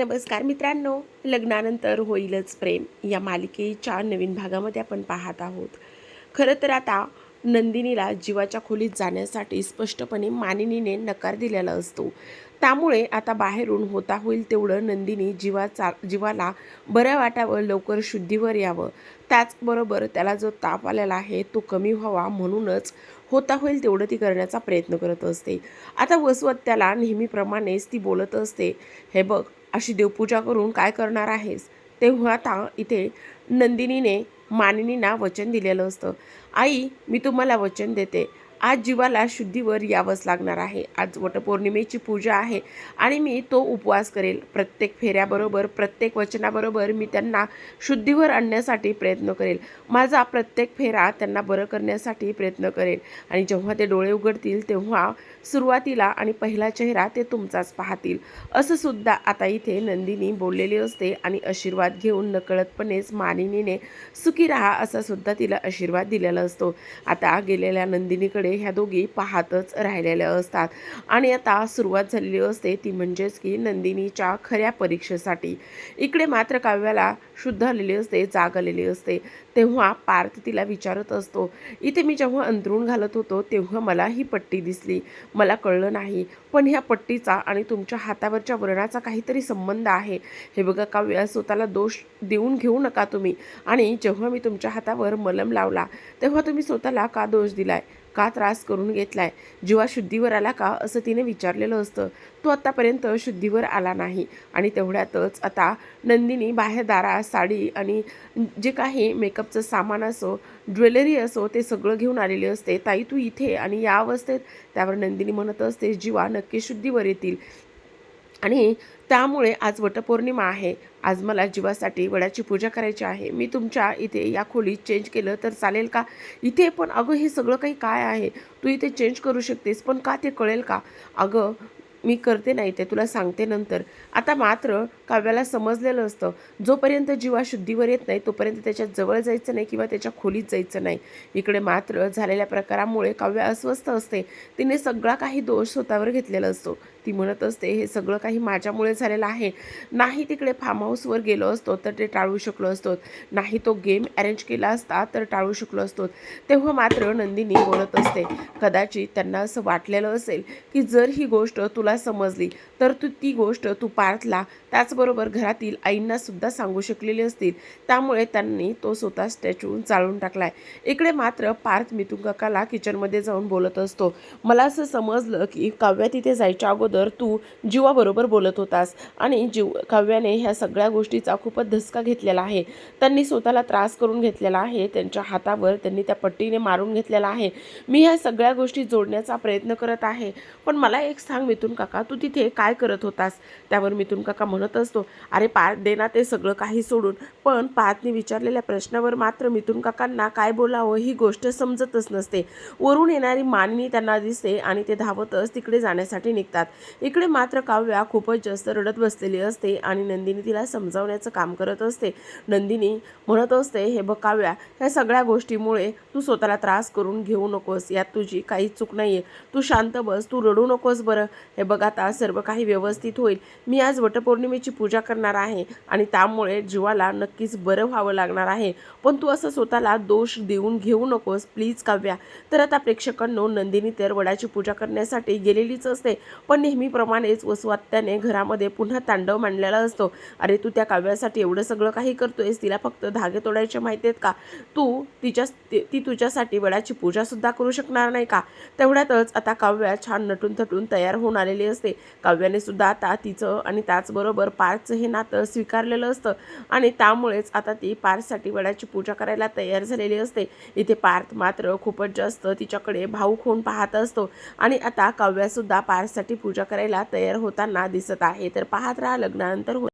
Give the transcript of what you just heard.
नमस्कार मित्रांनो. लग्नानंतर होईलच प्रेम. या मालिकेच्या नवीन भागामध्ये आपण पाहत आहोत. खरं तर आता नंदिनीला जीवाच्या खोलीत जाण्यासाठी स्पष्टपणे मानिनीने नकार दिलेला असतो. त्यामुळे आता बाहेरून होता होईल तेवढं नंदिनी जीवाचा जीवाला बरं वाटावं लवकर शुद्धीवर यावं. त्याचबरोबर त्याला जो ताप आलेला आहे तो कमी व्हावा म्हणूनच होता होईल तेवढं ती करण्याचा प्रयत्न करत असते. आता वसवत त्याला नेहमीप्रमाणेच ती बोलत असते. हे बघ अशी देवपूजा करून काय करणार आहेस? तेव्हा आता इथे नंदिनीने मानिनीना वचन दिलेलं असतं. आई मी तुम्हाला वचन देते. आज जीवाला शुद्धीवर यावंच लागणार आहे. आज वटपौर्णिमेची पूजा आहे आणि मी तो उपवास करेल. प्रत्येक फेऱ्याबरोबर प्रत्येक वचनाबरोबर मी त्यांना शुद्धीवर आणण्यासाठी प्रयत्न करेल. माझा प्रत्येक फेरा त्यांना बरं करण्यासाठी प्रयत्न करेल. आणि जेव्हा ते डोळे उघडतील तेव्हा सुरुवातीला आणि पहिला चेहरा ते तुमचाच पाहतील. असं सुद्धा आता इथे नंदिनी बोललेली असते आणि आशीर्वाद घेऊन नकळतपणेच मानिनीने सुखी राहा असा सुद्धा तिला आशीर्वाद दिलेला असतो. आता गेलेल्या नंदिनीकडे ह्या दोघी पाहतच राहिलेल्या असतात. आणि आता सुरुवात झालेली असते ती म्हणजेच की नंदिनीच्या खऱ्या परीक्षेसाठी. इकडे मात्र काव्याला शुद्ध आलेली असते जाग आलेली असते. तेव्हा पार्थ तिला विचारत असतो इथे मी जेव्हा अंतरून घालत होतो तेव्हा मला ही पट्टी दिसली. मला कळलं नाही पण ह्या पट्टीचा आणि तुमच्या हातावरच्या वर्णाचा काहीतरी संबंध आहे. हे बघा काव्य स्वतःला दोष देऊन घेऊ नका तुम्ही. आणि जेव्हा मी तुमच्या हातावर मलम लावला तेव्हा तुम्ही स्वतःला का दोष दिलाय? का त्रास करून घेतलाय? जीवा शुद्धीवर आला का? असं तिने विचारलेलं असतं. तो आत्तापर्यंत शुद्धीवर आला नाही. आणि तेवढ्यातच आता नंदिनी बाहेर दारा साडी आणि जे काही मेकअपचं सामान असो ज्वेलरी असो ते सगळं घेऊन आलेले असते. ताई तू इथे आणि या अवस्थेत? त्यावर नंदिनी म्हणत असते जीवा नक्की शुद्धीवर येतील. आणि त्यामुळे आज वटपौर्णिमा आहे. आज मला जीवासाठी वडाची पूजा करायची आहे. मी तुमच्या इथे या खोलीत चेंज केलं तर चालेल का? इथे पण अगं हे सगळं काही काय आहे? तू इथे चेंज करू शकतेस पण का ते कळेल का? अगं मी करते नाही ते तुला सांगते नंतर. आता मात्र काव्याला समजलेलं असतं जोपर्यंत जीवा शुद्धीवर येत नाही तोपर्यंत त्याच्याजवळ जायचं नाही किंवा त्याच्या खोलीत जायचं नाही. इकडे मात्र झालेल्या प्रकारामुळे काव्य अस्वस्थ असते. तिने सगळा काही दोष स्वतःवर घेतलेला असतो. ती म्हणत असते हे सगळं काही माझ्यामुळे झालेलं आहे. नाही तिकडे फार्म हाऊसवर गेलो असतो तर ते टाळू शकलो असतो. नाही तो गेम अरेंज केला असता तर टाळू शकलो असतो. तेव्हा मात्र नंदिनी बोलत असते कदाचित त्यांना असं वाटलेलं असेल की जर ही गोष्ट तुला समजली. तर तू ती गोष्ट तू पार्थला त्याचबरोबर घरातील आईंना सुद्धा सांगू शकलेली असतील. त्यामुळे त्यांनी तो स्वतः स्टॅच्यू जाळून टाकलाय. इकडे मात्र पार्थ मिथुन काकाला किचनमध्ये जाऊन बोलत असतो. मला असं समजलं की काव्या तिथे जायच्या अगोदर तू जीवाबरोबर बोलत होतास आणि जीव काव्याने ह्या सगळ्या गोष्टीचा खूपच धसका घेतलेला आहे. त्यांनी स्वतःला त्रास करून घेतलेला आहे. त्यांच्या हातावर त्यांनी त्या पट्टीने मारून घेतलेला आहे. मी ह्या सगळ्या गोष्टी जोडण्याचा प्रयत्न करत आहे. पण मला एक सांग मिथुन काका तू तिथे काय करत होतास? त्यावर मिथुन काका म्हणत असतो अरे पार्थ देना ते सगळं काही सोडून. पण पार्थने विचारलेल्या प्रश्नावर मात्र मिथुन काकांना काय बोलावं ही गोष्ट समजतच नसते. वरून येणारी माननी त्यांना दिसते आणि ते धावतच तिकडे जाण्यासाठी निघतात. इकडे मात्र काव्या खूपच जास्त रडत बसलेली असते आणि नंदिनी तिला समजावण्याचं काम करत असते. नंदिनी म्हणत असते हे बघ काव्या ह्या सगळ्या गोष्टीमुळे तू स्वतःला त्रास करून घेऊ नकोस. यात तुझी काही चूक नाही आहे तू शांत बस तू रडू नकोस बरं. हे बघ आता सर्व काही व्यवस्थित होईल. मी आज वटपौर्णिमेची पूजा करणार आहे आणि त्यामुळे जीवाला नक्कीच बरं व्हावं लागणार आहे. पण तू असं स्वतःला दोष देऊन घेऊ नकोस प्लीज काव्या. तर आता प्रेक्षकांनो नंदिनी तर वडाची पूजा करण्यासाठी गेलेलीच असते पण नेहमीप्रमाणेच वसवात्याने घरामध्ये पुन्हा तांडव मांडलेला असतो. अरे तू त्या काव्यासाठी एवढं सगळं काही करतोयस? तिला फक्त धागे तोडायचे माहिती आहेत का? तू तिच्या ती तुझ्यासाठी वडाची पूजासुद्धा करू शकणार नाही का? तेवढ्यातच आता काव्या छान नटून थटून तयार होऊन आलेली असते. काव्याने सुद्धा आता तिचं आणि त्याचबरोबर पारचं हे नातं स्वीकारलेलं असतं. आणि त्यामुळेच आता ती पारसाठी वडाची पूजा करायला तयार झालेली असते. इथे पार्थ मात्र खूपच जास्त तिच्याकडे भाऊक होऊन पाहत असतो. आणि आता काव्यासुद्धा पारसाठी पूजा करायला तयार होताना दिसत आहे. तर पाहत राहा लग्नानंतर हो